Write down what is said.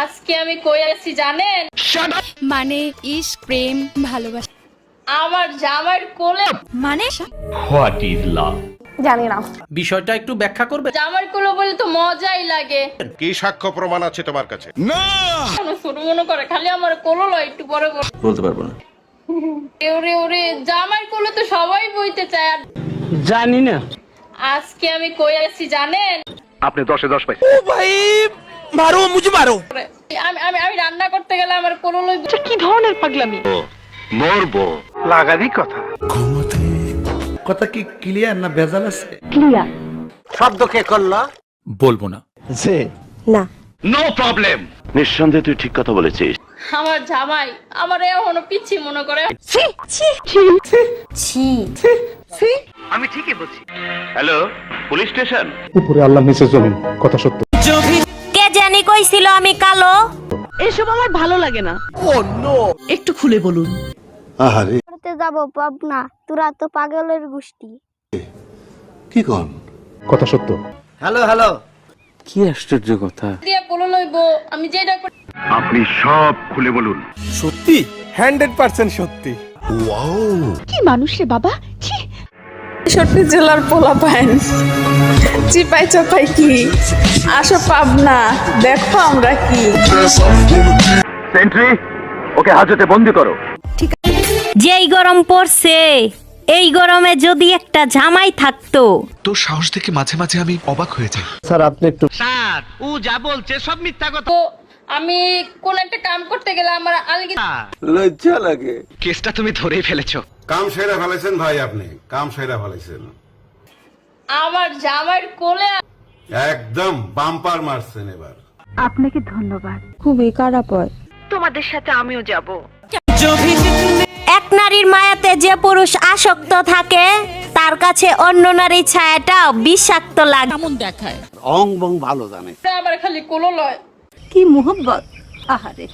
আজকে আমি কই আছি জানেন? মানে ইস প্রেম ভালোবাসা। আমার জামাইয়ের কোলে মানে? হোয়াট ইজ লাভ জানি না। বিষয়টা একটু ব্যাখ্যা করবে? জামাইয়ের কোলে বলে তো মজাই লাগে। কি সাক্ষ্য প্রমাণ আছে তোমার কাছে? কোনো শুরু মনে করে খালি আমার কোলো লয় একটু বড় বলতে পারব না। ওরে ওরে জামাইয়ের কোলে তো সবাই বইতে চায়। আর জানি না। আজকে আমি কই আছি জানেন? আপনি দশে দশ পাইছেন। আমি আমি আমি রান্না করতে গেলে আমার কোলো লই কি ধরনের পাগলামি? মরবো। লাগারই কথা। কথা কি ক্লিয়ার না ভেজাল আছে? শব্দ কে করল? বলব না। নো। প্রবলেম নিঃসন্দেহে তুই ঠিক কথা বলেছিস। আমার জামাই আমার এখনও পিচ্ছি মনে করে। আমি ঠিকই বলছি। হ্যালো পুলিশ স্টেশন উপরে আল্লাহ নিচে জমিন কথা সত্য। জানি কইছিল আমি কালো। এসব আমার ভালো লাগে না। একটু খুলে বলুন। আহারে। করতে যাব পাবনা। তোরা তো পাগলের গোষ্ঠী। কি কন? কথা সত্য। Hello hello. কি আশ্চর্য কথা। দিয়ে কোলো লইবো আমি যেটা করি আপনি সব খুলে বলুন। সত্যি? হান্ড্রেড পার্সেন্ট সত্যি। কি মানুষ রে বাবা ছি। জেলার পোলা পাইন চিপাই চাপাই কি? আসো পাবনা দেখো আমরা কি। সেন্ট্রি ওকে হাজতে বন্দি করো। যেই গরম পড়ছে এই গরমে যদি একটা জামাই থাকতো। তোর সাহস দেখে মাঝে মাঝে আমি অবাক হয়ে যাই। স্যার আপনি একটু স্যার ও যা বলছে সব মিথ্যা কথা। তো আমি কোন একটা কাম করতে গেলে আমার আলগি লজ্জা লাগে। কেসটা তুমি ধরেই ফেলেছো। কাম সেরা ফেলেছেন ভাই আপনি কাম সেরা ফেলেছেন। আমার জামাইয়ের কোলে একদম বাম্পার মারছেন এবার। আপনাকে ধন্যবাদ। খুবই কারাপয় তোমাদের সাথে আমিও যাব। এক নারীর মায়াতে যে পুরুষ আসক্ত থাকে তার কাছে অন্য নারীর ছায়াটাও বিষাক্ত লাগে কেমন দেখায়? অং বং ভালো জানে। আবার খালি কোলো লয়। কি মোহব্বত? আহারে।